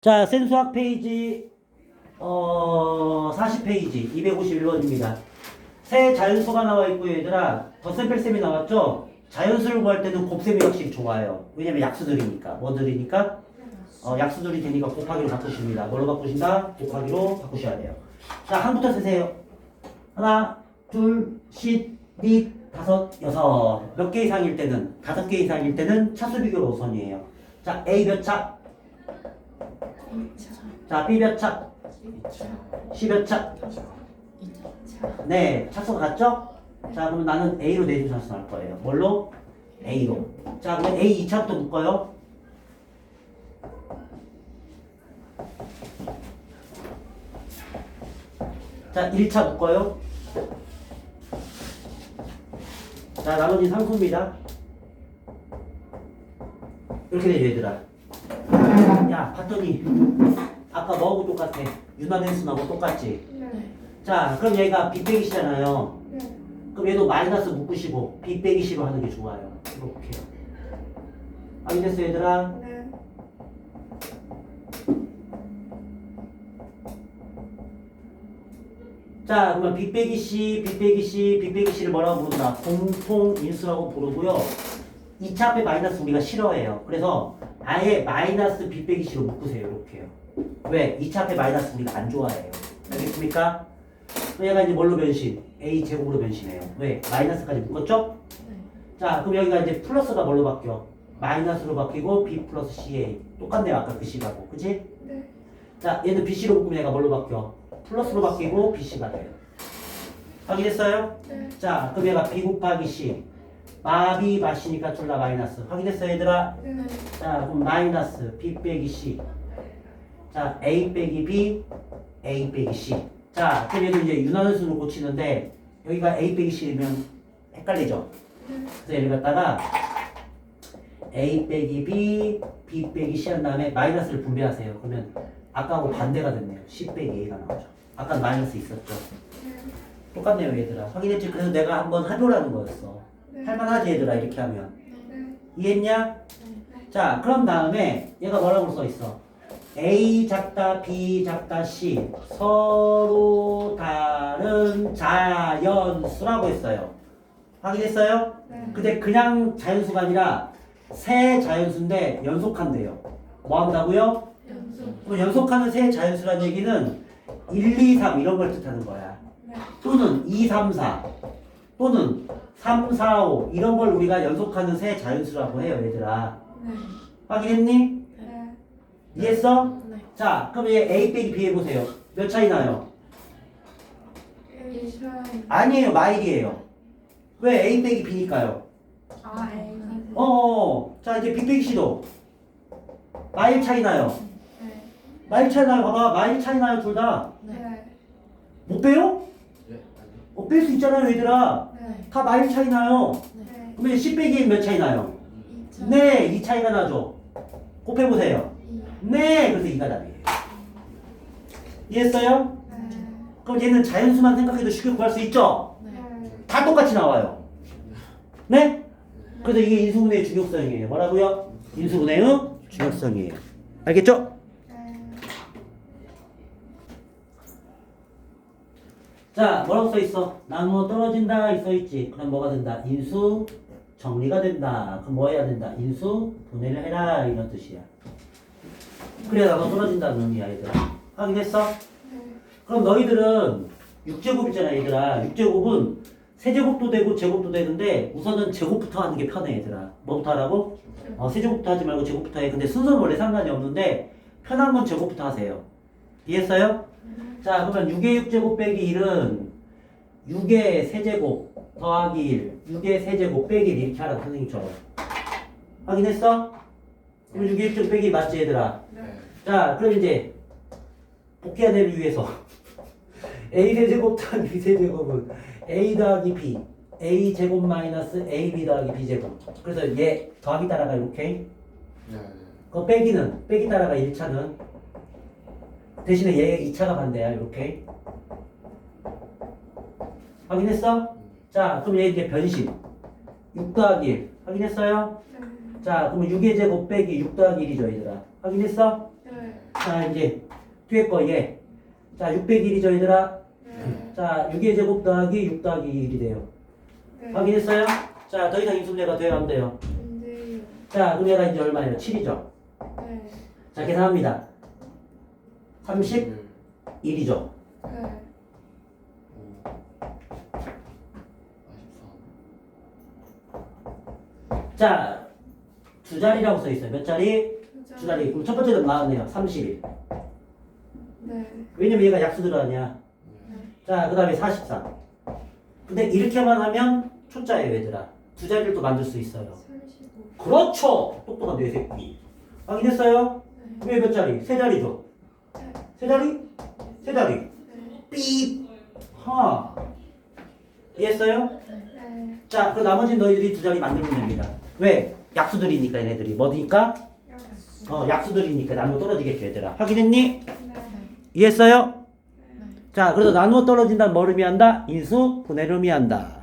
자, 센수학 페이지 어 40페이지 251번입니다. 새 자연수가 나와 있고 얘들아 덧셈뺄셈이 나왔죠? 자연수를 구할 때는 곱셈이 확실히 좋아요. 왜냐면 약수들이니까 뭐들이니까 어, 약수들이 되니까 곱하기로 바꾸십니다. 뭘로 바꾸신다? 곱하기로 바꾸셔야 돼요. 자, 한부터 세세요. 하나, 둘, 셋, 넷, 다섯, 여섯. 몇 개 이상일 때는 다섯 개 이상일 때는 차수 비교로 우선이에요. 자, A 몇 차? 자, B 몇 차? C 몇 차? 네, 차수가 같죠? 자, 그럼 나는 A로 내준 차수 나올 거예요. 뭘로? A로. 자, 그럼 A 2차부터 묶어요. 자, 1차 묶어요. 자, 나머지 상수입니다. 이렇게 되죠, 얘들아. 야, 봤더니 아까 뭐하고 똑같아? 유나den스하고 똑같지? 자, 그럼 얘가 B 빼기 시잖아요. 그럼 얘도 마이너스 묶으시고 B 빼기 시로 하는 게 좋아요. 이렇게. 알겠어, 얘들아? 자, 그러면 B 빼기 C, B 빼기 C, B 빼기 C를 뭐라고 부른다? 공통 인수라고 부르고요. 2차 앞에 마이너스 우리가 싫어해요. 그래서 아예 마이너스 B 빼기 C로 묶으세요. 이렇게요. 왜? 2차 앞에 마이너스 우리가 안 좋아해요. 알겠습니까? 그럼 얘가 이제 뭘로 변신? A 제곱으로 변신해요. 왜? 마이너스까지 묶었죠? 자, 그럼 여기가 이제 플러스가 뭘로 바뀌어? 마이너스로 바뀌고 B 플러스 CA. 똑같네요. 아까 그 C하고. 그치? 자, 얘는 BC로 묶으면 얘가 뭘로 바뀌어? 플러스로 바뀌고 BC가 돼요. 확인했어요? 자, 그럼 얘가 B 곱하기 C. 마비 마시니까 둘 다 마이너스. 확인했어요, 얘들아? 자, 그럼 마이너스 B 빼기 C. 자, A 빼기 B, A 빼기 C. 자, 그럼 얘는 이제 유난한 수를 고치는데 여기가 A 빼기 C면 헷갈리죠? 그래서 얘를 갖다가 A 빼기 B, B 빼기 C 한 다음에 마이너스를 분배하세요. 그러면 아까하고 반대가 됐네요. C 빼기 A가 나오죠. 아까 마이너스 있었죠. 똑같네요, 얘들아. 확인했지? 그래서 내가 한번 해보라는 거였어. 할만하지, 얘들아, 이렇게 하면. 이해했냐? 자, 그럼 다음에 얘가 뭐라고 써 있어? A 작다, B 작다, C 서로 다른 자연수라고 했어요. 확인했어요? 근데 그냥 자연수가 아니라 새 자연수인데 연속한대요. 뭐 한다고요? 그럼 연속하는 새 자연수라는 얘기는 1, 2, 3 이런 걸 뜻하는 거야. 또는 2, 3, 4 또는 3, 4, 5 이런 걸 우리가 연속하는 새 자연수라고 해요, 얘들아. 확인했니? 이해했어? 자, 그럼 얘 A 빼기 B 해보세요. 몇 차이 나요? 아니에요, 마일이에요. 왜 A 빼기 B니까요? 어, 자 이제 B 빼기 C도 마일 차이 나요. 마일 차이 나요. 봐봐, 마일 차이 나요, 둘 다. 못 빼요? 어, 뺄 수 있잖아요, 얘들아. 다 마일 차이 나요. 그러면 C 빼기 몇 차이 나요? 네, 이 차이가 나죠. 곱해보세요. 네, 그래서 이가 답이에요. 이해했어요? 그럼 얘는 자연수만 생각해도 쉽게 구할 수 있죠? 다 똑같이 나와요. 네? 그래서 이게 인수분해의 중요성이에요. 뭐라고요? 인수분해의 중요성이에요. 알겠죠? 자, 뭐라고 써 있어? 나누어 떨어진다 써 있지. 그럼 뭐가 된다? 인수 정리가 된다. 그럼 뭐 해야 된다? 인수 분해를 해라 이런 뜻이야. 그래야 나누어 떨어진다는 의미야, 얘들아. 확인했어? 그럼 너희들은 6제곱 있잖아, 얘들아. 6제곱은 세제곱도 되고 제곱도 되는데 우선은 제곱부터 하는 게 편해, 얘들아. 뭐부터 하라고? 어, 세제곱부터 하지 말고 제곱부터 해. 근데 순서는 원래 상관이 없는데 편한 건 제곱부터 하세요. 이해했어요? 자, 그러면 6의 6제곱 빼기 1은 6의 세제곱 더하기 1, 6의 세제곱 빼기 1 이렇게 하라, 선생님처럼. 확인했어? 그럼 6의 6제곱 빼기 1 맞지, 얘들아? 자, 그럼 이제 복귀한 애를 위해서. A 세제곱 더하기 b 세제곱은 a 더하기 b. A 제곱 마이너스 ab 더하기 b 제곱. 그래서 얘 더하기 따라가 이렇게 그 빼기는 빼기 따라가 1차는 대신에 얘 2차가 반대야 이렇게 확인했어? 자 그럼 얘 이제 변신 6 더하기 1 확인했어요? 자 그러면 6의 제곱 빼기 6 더하기 1이죠 얘들아 확인했어? 네. 자, 이제 뒤에 거 얘. 자, 601이죠, 얘들아? 네. 자, 6의 제곱 더하기 6 더하기 1이 돼요. 네. 확인했어요? 자, 더 이상 인수분해가 돼야 안 돼요. 근데요. 자, 그럼 얘가 이제 얼마예요? 7이죠. 네. 자, 계산합니다. 31이죠. 네. 자, 두 자리라고 써 있어요. 몇 자리? 두 자리. 그럼 첫 번째는 나왔네요. 31. 네. 왜냐면 얘가 약수 들어가냐. 자, 그 다음에 44. 근데 이렇게만 하면 초짜예요, 얘들아. 두 자리를 또 만들 수 있어요. 35. 그렇죠! 똑똑한 뇌 새끼. 확인했어요? 네. 왜 몇 자리? 세 자리죠? 네. 세 자리? 세. 네. 삐! 하. 이해했어요? 네. 자, 그 나머지 너희들이 두 자리 만들면 됩니다. 왜? 약수들이니까 얘네들이. 뭐니까? 약수. 어, 약수들이니까 나누어 떨어지겠죠, 얘들아. 확인했니? 네. 이해했어요? 자, 그래서 나누어 떨어진다는 뭘 의미한다? 인수, 분해를 의미한다.